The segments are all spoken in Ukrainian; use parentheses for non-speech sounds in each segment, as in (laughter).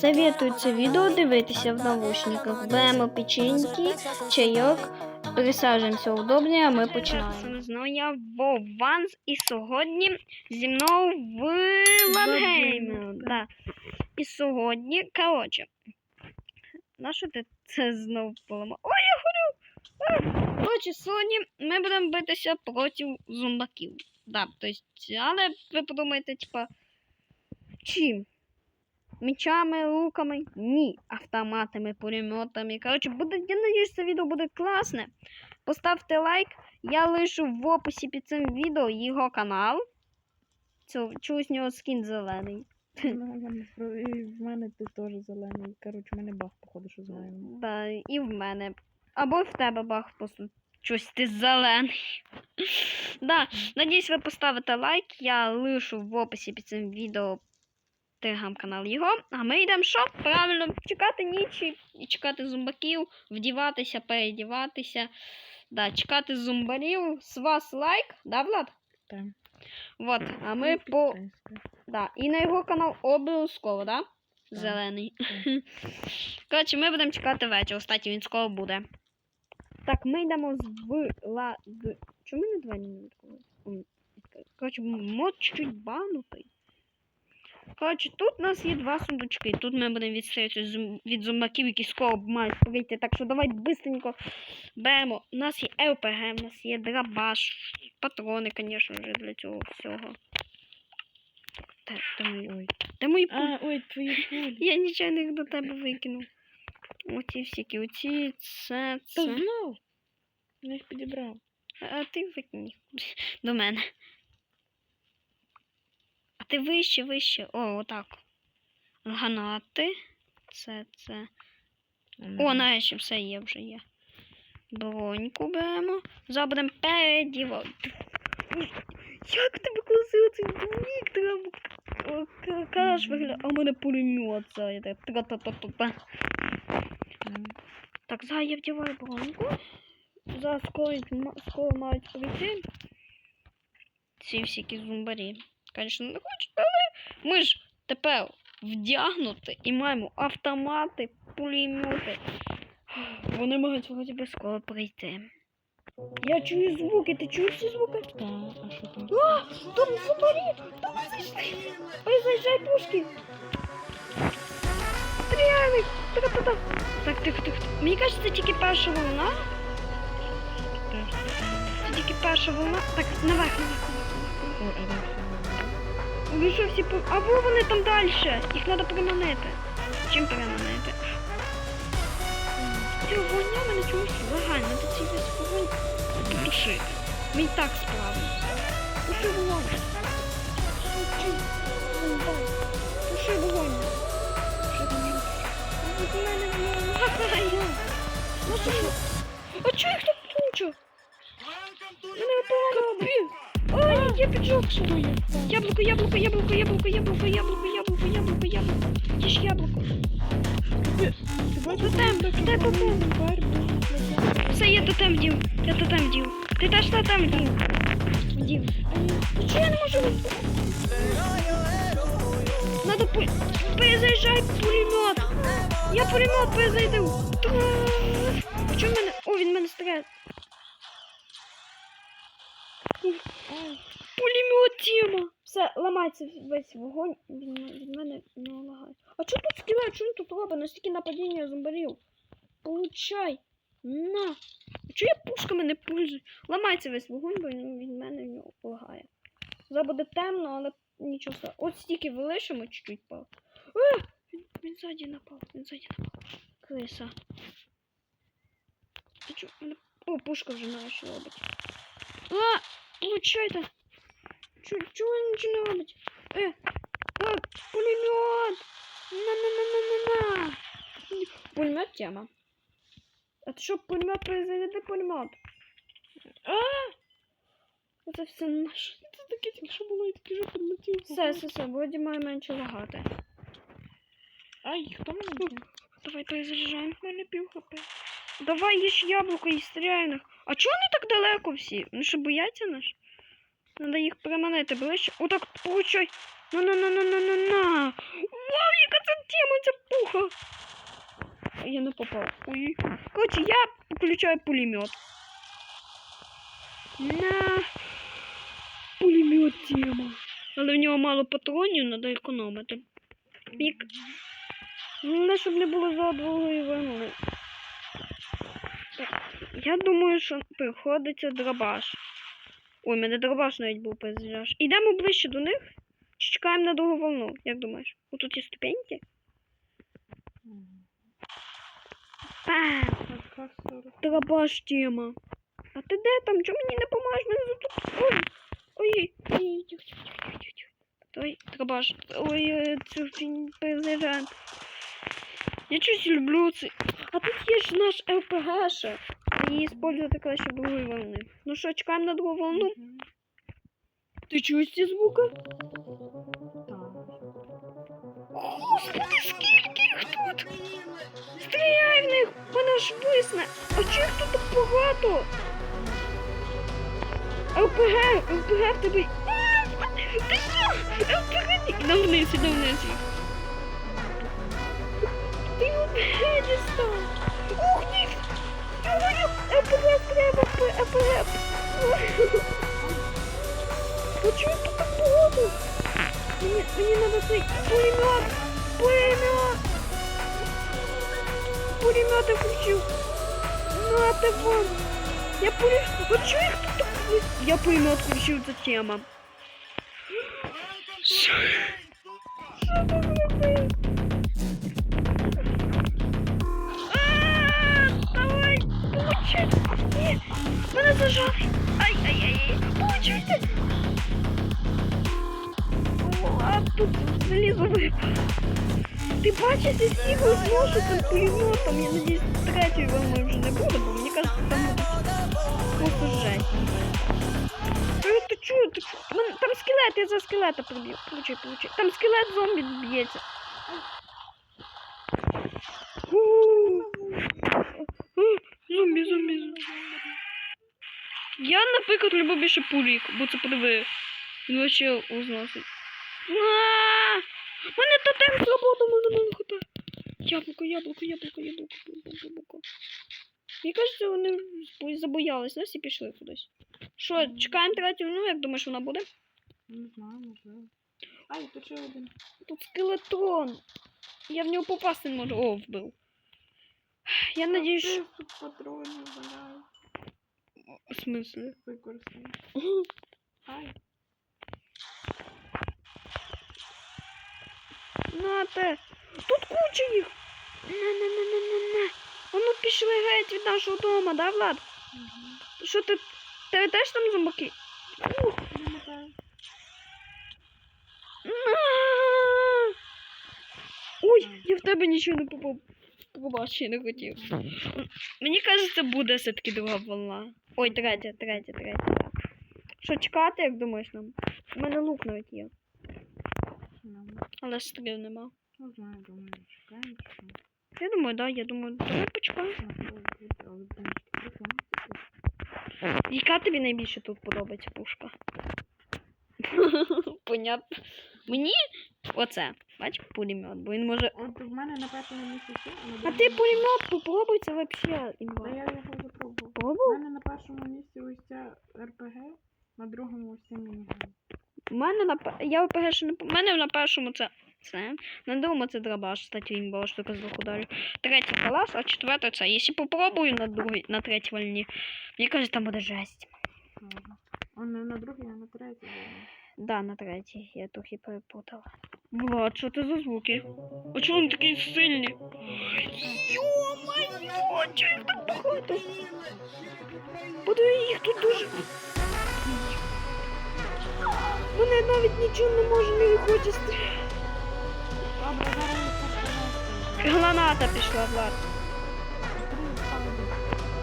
Советую це відео дивитися в наушниках. Беремо печеньки, чайок, присаджуємося удобніше, а ми починаємо. Знову я Вованс і сьогодні зі мною в Лангеймі. Да. І сьогодні, коротше, на що ти це знову поламав? Ой, я горю! Коротше, сьогодні ми будемо битися проти зомбаків. Да, то есть, але ви подумаєте, типа, чим? Мечами, луками? Ні. Автоматами, пулеметами. Коротше, буде, я надіюсь, це відео буде класне. Поставте лайк. Я лишу в описі під цим відео його канал. Це чогось у нього скін зелений. І в мене ти теж зелений. Коротше, в мене баг, походу, що знаємо. Да, і в мене. Або в тебе бах просто. Щось ти зелений. (laughs) да, надіюсь, ви поставите лайк. Я лишу в описі під цим відео телеграм-канал його. А ми йдемо що? Правильно, чекати нічі і чекати зомбаків, вдіватися, передіватися. Да, чекати зомбарів. З вас лайк, да, Влад? Так. Вот, а ми по. Да, і на його канал обов'язково, да? Зелений. (laughs) Коротше, ми будемо чекати вечір. Кстати, він скоро буде. Так, ми йдемо з влад. Чому не двері не відкрили? Коротше, мод чуть-чуть банутий. Коротше, тут у нас є два сундучки. Тут ми будемо відстрілюватися від зомбаків, які скоро мають прийти. Так що давай быстренько беремо. У нас є ЛПГ, у нас є драбаш, патрони, звісно ж, для цього всього. Де, де мої? Ой. Де мої А, ой, твої пулі. (laughs) я нічого їх до тебе викинув. Оці всякі, оці, це, Та це. знов. Я їх підібрав. А ти викинь до мене. Ти вище, вище. О, отак. Гранати. Це, це. О, нарешті все є вже є. Броньку беремо. Зараз будемо передівати. Як тебе класиво цей двік треба. Каш виглядає. А в мене пулемет. Так. Тра-та-та-та-та. Так, зараз я вдіваю броньку. Зараз скоро, скоро мають прийти. Ці всякі зумбарі. Звісно, не хочуть, але ми ж тепер вдягнуті і маємо автомати, пулемети. Вони можуть вроді би скоро прийти. Я чую звуки, ти чуєш ці звуки? Та, а що там? А, там зумбарі! Там зайшли! Ой, заїжджай пушки! Стріляй! Та-та-та! Так, тихо, тихо. Мені кажеться, це тільки перша волна. Це тільки перша волна. Так, наверх, наверх, наверх. Ой, Ну що всі по. Або вони там далі. Їх треба приманити. Чим приманити? Ця вогня мене чомусь лагає. Надо цей весь вогонь потушити. Ми так справимося. Туши вогонь. Туши вогонь. Ну що? А чого їх так куча? Мене погано робить. Я я впав? Яблуко, яблуко, яблуко, яблуко, яблуко, яблуко, яблуко, яблуко, яблуко. Їж яблуко. Ти бачиш, Тотем, Все, я тотем вдів. Я тотем вдів. Ти теж тотем вдів. Вдів. Чого я не можу? Надо пуль... Перезаряджай пулемет. Я пулемет чого в мене? О, він мене стріляє. Пулемет тема. Все, ламається весь вогонь. Він м- від мене не лагає. А чого тут стріляють? Він тут робить? Настільки нападіння зомбарів. Получай. На. А чого я пушками не пользую? Ламається весь вогонь, бо він від мене в нього лагає. Зараз буде темно, але нічого. От стільки вилишимо чуть-чуть пав. А! Він, він ззаді напав, він ззаді напав. Криса. Ти чо? Мене... О, пушка вже що робить. А! Получайте! Чого він нічого не робить? Е! Пулемет! На-на-на-на-на-на! Пулемет тема. А ти що, пулемет перезаряди пулемет? А! Це все наше. Це таке тільки що було, і таке ж. Все, все, все, вроді має менше лагати. Ай, хто мене б'є? Давай перезаряджаємо. У мене пів хп. Давай їж яблуко і стріляй. А чого вони так далеко всі? Вони що бояться нас? Надо їх приманити ближче. Отак, получай. Ну на на на на на на. Вау, яка це тема, ця пуха. Я не попав. Ой. Короче, я включаю пулемет. На пулемет тема. Але в нього мало патронів, треба економити. Пік. Ну, щоб не було за другої вини. Я думаю, що приходиться дробаш. Ой, мене дробаш навіть був пейзаж. Ідемо ближче до них. Чи чекаємо на другу волну? Як думаєш? Отут є ступеньки? Пам! Така 40. Дробаш тема. А ти де там? Чому мені не помагаєш? Мене тут. Ой! Ой! Ой! Ой, дробаш. Ой, цю фінь пейзажа. Я щось люблю це. А тут є ж наш РПГша. І использувати краще другої волни. Ну що, чекаємо на другу волну? Ти чуєш ці звуки? Господи, скільки їх тут! Стріляй в них! Вона ж висне! А чи їх тут так багато? ЛПГ! ЛПГ в тебе! ЛПГ! Ідем вниз, ідем вниз. Ти ЛПГ дістав! Ух ти! Почему тут так багато? Мені, мені надо цей пулемет! Пулемет! Пулемет я включив! На ти вон! Я пулемет... Вот чого їх тут так? ви- Я пулемет включив, це тема. Що? Мене зажали! Ай-ай-ай! Получайте! О, а тут залізо випало. Ти бачиш, я сігаю зношу цим пулеметом. Я надіюсь, третьої волни вже не буде, бо мені кажется, там буде просто жесть. Е, Ти чую, ти чую. Мен- Там скелет, я за скелета приб'ю. Получай, получай. Там скелет зомбі б'ється. У, у, Зомбі, зомбі, зомбі. Я, наприклад, люблю більше пулік, бо це подиви. Він вообще узносить. А! Мене тотем сработав, мене мене хата. Яблуко, яблуко, яблуко, яблуко, яблуко, яблуко. Мені кажеться, вони забоялись, нас і пішли кудись. Що, чекаємо третю, ну як думаєш, вона буде? Не знаю, можливо. Ай, тут ще один. Тут скелетрон. Я в нього попасти не можу. О, вбив. Я надіюсь, що... Тут патрони валяють. В смислі? Використай. Ай. Нате. Тут куча їх. На-на-на-на-на-на. Воно пішли геть від нашого дому, да, Влад? Мгм. Що ти? Тебе теж там зомбаки? Ух. Ой, я в тебе нічого не. Побачив, не хотів. Мені кажеться, буде все-таки друга волна. Ой, третя, третя, третя. Що чекати, як думаєш нам? У мене лук навіть є, але стріл нема. Не знаю, думаю, чекаємо, чи що. Я думаю, да, я думаю, давай почекаємо. Яка тобі найбільше тут подобається пушка? (laughs) Понятно. Мені оце. Бач, пулемет, бо він може. От в мене на першому місці а на ти пулемет попробуй, це вообще Та я його вже пробував. Пробував? Першому місці ось ця РПГ, на другому ось ця мініган. У мене на я ОПГ ще не У мене на першому це. Це. На другому це драбаш, кстати, імба штука з двох ударів. Третій калаш, а четвертий це. Якщо попробую на другій, на третій вольні, мені кажуть, там буде жесть. Ладно. Он не на другий, а на третій. Да, на третій, я трохи перепутала. Влад, що це за звуки? А чому вони такі сильні? Йо-моє, чого їх так багато? Подиви, їх тут дуже. Мене навіть нічого не може не поставлю. Граната пішла, Влад.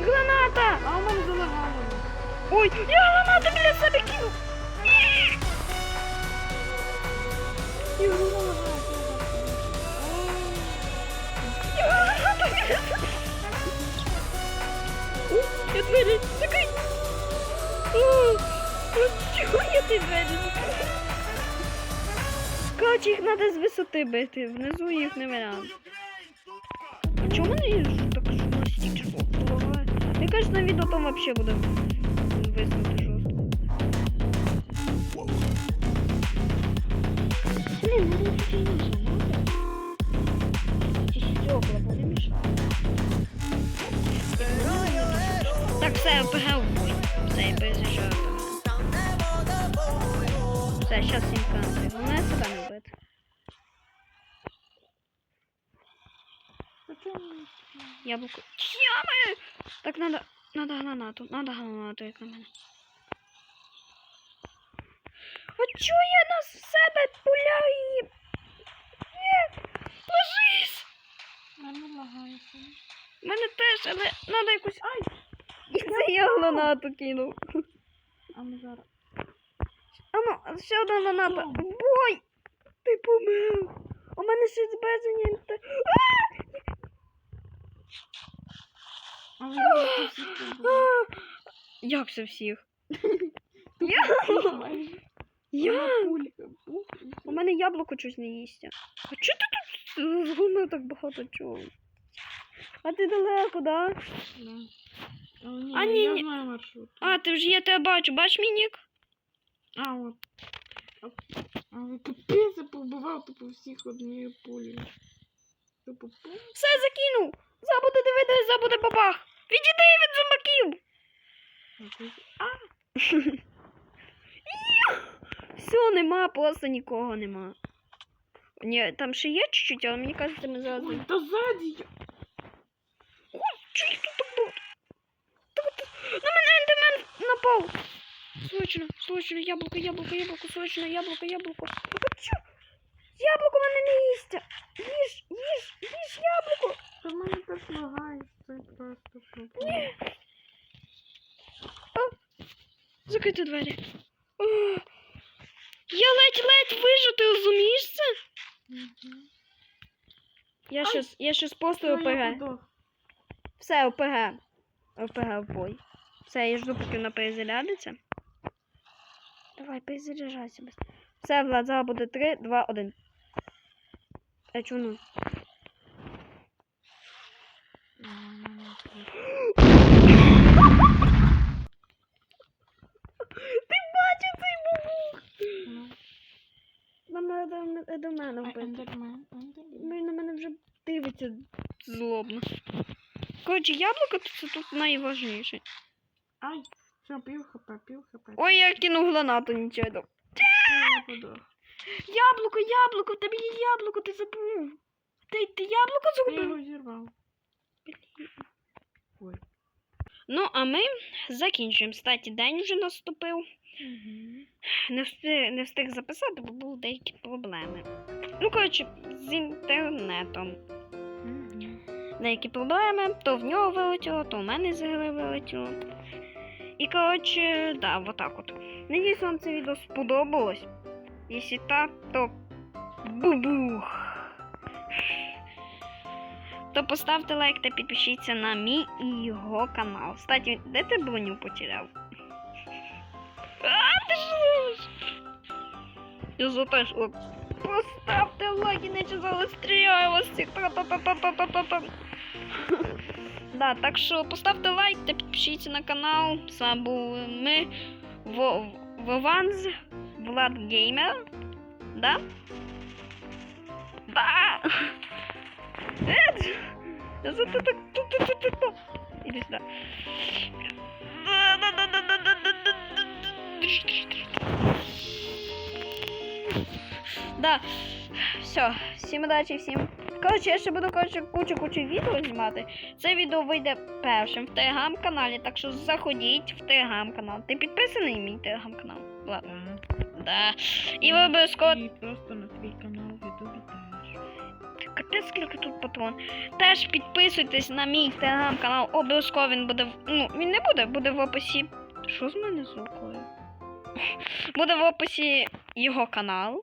Граната! А у мене залагало. Ой, я гранату біля себе кинув. Я двері, чекай! Чого двері? Кач, їх треба з висоти бити, внизу їх не варіант. Чому не їжу так, що у нас тільки Я кажу, на відео там взагалі буде. Так, все, я бегав. Все, я перезаряжаю Все, сейчас синканты. Главное, сюда не будет. Яблоко. Чья? Так, надо, надо гранату, надо гранату, это на меня. А чо я на себе пуляю? Ні, ложись! Мене лагає. У мене теж, але надо якусь... Ай! І це я гранату кинув. А ми зараз. А ну, ще одна граната. Бой! Ти помер! У мене ще збереження! Як це всіх? (laughs) Я? Я? У мене яблуко щось не їсться. А чого ти тут з гуми так багато чого? А ти далеко, да? Да. А, ні, я ні. знаю маршрут. А, ти вже я тебе бачу, бач мій нік? А, от. А, капець я повбивав тупо всіх однією пулею. Тупо пу. Все закинув! Забуде дивитися, забуде бабах! Відійди від зомбаків! А, (laughs) Все, нема, просто нікого нема. Ні, там ще є чуть-чуть, але мені кажеться, ми зараз. Ой, та ззаді. я- Чого їх тут так було? На мене ендермен напав! Срочно, срочно, яблуко, яблуко, яблуко, срочно, яблуко, яблуко. Чо? Яблуко мене не їсться! Їж, їж, їж яблуко! Та мене так лагає, це просто що. Закрити двері. О, я ледь-ледь вижу, ти розумієш це? Я щас, я щас просто ОПГ. Все, ОПГ. ОПГ в бой. Все, я жду, поки вона перезарядиться. Давай, перезаряджайся. Все, Влад, зараз буде 3, 2, 1. А чому? ну? А, в мене так. Ти бачив цей бабух? Ну, Нам треба до мене а, вбити. Ендермен, Ендермен. Він на мене вже дивиться злобно. Коротше, яблуко це тут найважніше. Ай, все, пів хп, пів хп. Ой, я кинув гранату нічого. Яблуко, яблуко, в тебе є яблуко, ти забув. Ти, ти яблуко Я його зірвав. Ой. Ну, а ми закінчуємо. Статі, день вже наступив. Угу. Не встиг, не встиг записати, бо були деякі проблеми. Ну, коротше, з інтернетом. Деякі проблеми, то в нього вилетіло, то в мене гри вилетіло. І коротше, да, отак от. Надіюсь, вам це відео сподобалось. Якщо так, то бубух. То поставте лайк та підпишіться на мій і його канал. Кстати, де ти броню потеряв? А, ти ж! Я за те, що поставте лайк, іначе зараз стріляю вас всіх. Та-та-та-та-та-та-та. Да, Так що поставте лайк та підпишіться на канал. Це були ми Вованз, Влад Геймер. Да? Да! Иди сюда. Да. Все. Всем удачи, всем. Коротше, я ще буду кучу-кучу відео знімати. Це відео вийде першим в телеграм-каналі, так що заходіть в телеграм-канал. Ти підписаний мій телеграм-канал? Ладно. Да. І ви обов'язково І просто на твій канал в Ютубі теж. Капець, скільки тут патрон. Теж підписуйтесь на мій телеграм-канал. Обов'язково він буде. в- Ну, він не буде, буде в описі. Що з мене з рукою? Буде в описі його канал.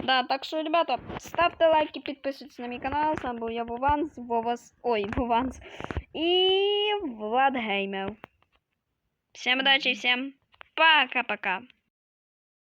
Да, так що, ребята, ставте лайки, підписуйтесь на мій канал. З вами був я Вованс, Вовас. Ой, Вованс. І Влад Геймер. Всем удачи, всем пока-пока.